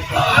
ভিক্ষা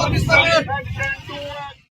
Hadi